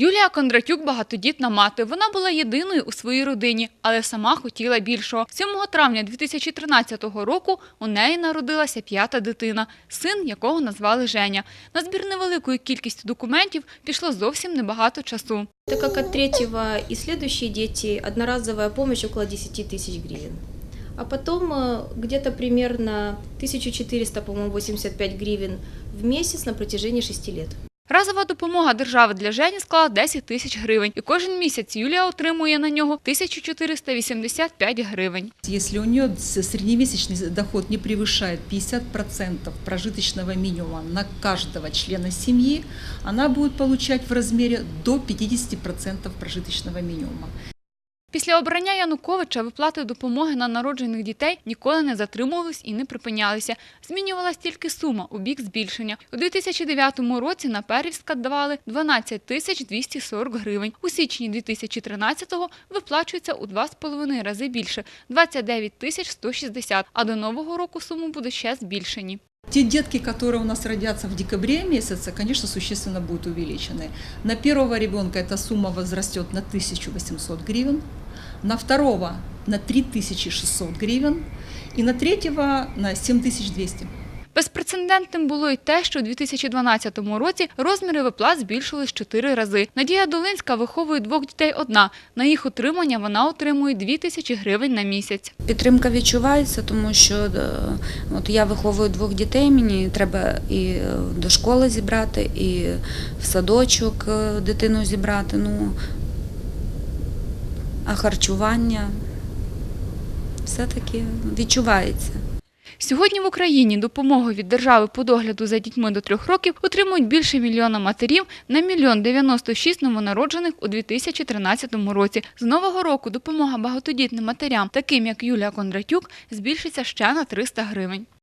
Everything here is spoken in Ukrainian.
Юлія Кондратюк багатодітна мати. Вона була єдиною у своїй родині, але сама хотіла більшого. 7 травня 2013 року у неї народилася п'ята дитина, син якого назвали Женя. На збір невеликої кількості документів пішло зовсім небагато часу. Так как от третьего и следующие дети одноразовая помощь около 10 тысяч гривен. А потом э, где-то примерно 1400, по-моему, 85 гривен в месяц на протяжении 6 лет. Разова допомога держави для Жені склала 10 тисяч гривень. І кожен місяць Юлія отримує на нього 1485 гривень. Якщо у нее середньомісячний доход не превышает 50% прожиточного мінімуму на кожного члена сім'ї, вона буде отримувати в розмірі до 50% прожиточного минимума. Після обрання Януковича виплати допомоги на народжених дітей ніколи не затримувались і не припинялися. Змінювалась тільки сума у бік збільшення. У 2009 році на Перівська давали 12 тисяч 240 гривень. У січні 2013-го виплачується у 2,5 рази більше – 29 тисяч 160, а до нового року суми буде ще збільшені. Те детки, которые у нас родятся в декабре месяце, конечно, существенно будут увеличены. На первого ребенка эта сумма возрастет на 1800 гривен, на второго на 3600 гривен и на третьего на 7200. Безпрецедентним було й те, що у 2012 році розміри виплат збільшились чотири рази. Надія Долинська виховує двох дітей одна. На їх утримання вона отримує 2 тисячі гривень на місяць. Підтримка відчувається, тому що е, от я виховую двох дітей, мені треба і е, до школи зібрати, і в садочок е, дитину зібрати. Ну, а харчування все-таки відчувається. Сьогодні в Україні допомогу від держави по догляду за дітьми до трьох років отримують більше мільйона матерів на мільйон 96 новонароджених у 2013 році. З нового року допомога багатодітним матерям, таким як Юлія Кондратюк, збільшиться ще на 300 гривень.